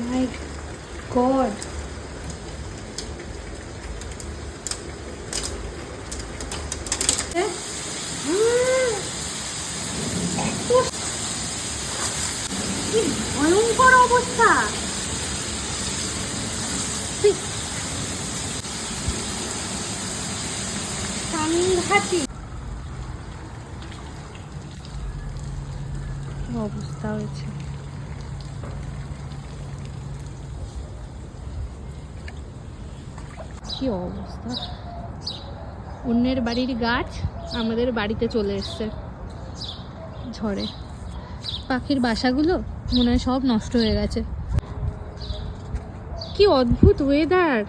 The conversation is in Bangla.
মাই গড কি ভয়ঙ্কর অবস্থা। সাংঘাতিক অবস্থা হয়েছে? কি অবস্থা? অন্যের বাড়ির গাছ আমাদের বাড়িতে চলে এসছে। ঝড়ে। পাখির বাসাগুলো মনে হয় সব নষ্ট হয়ে গেছে। কি অদ্ভুত ওয়েদার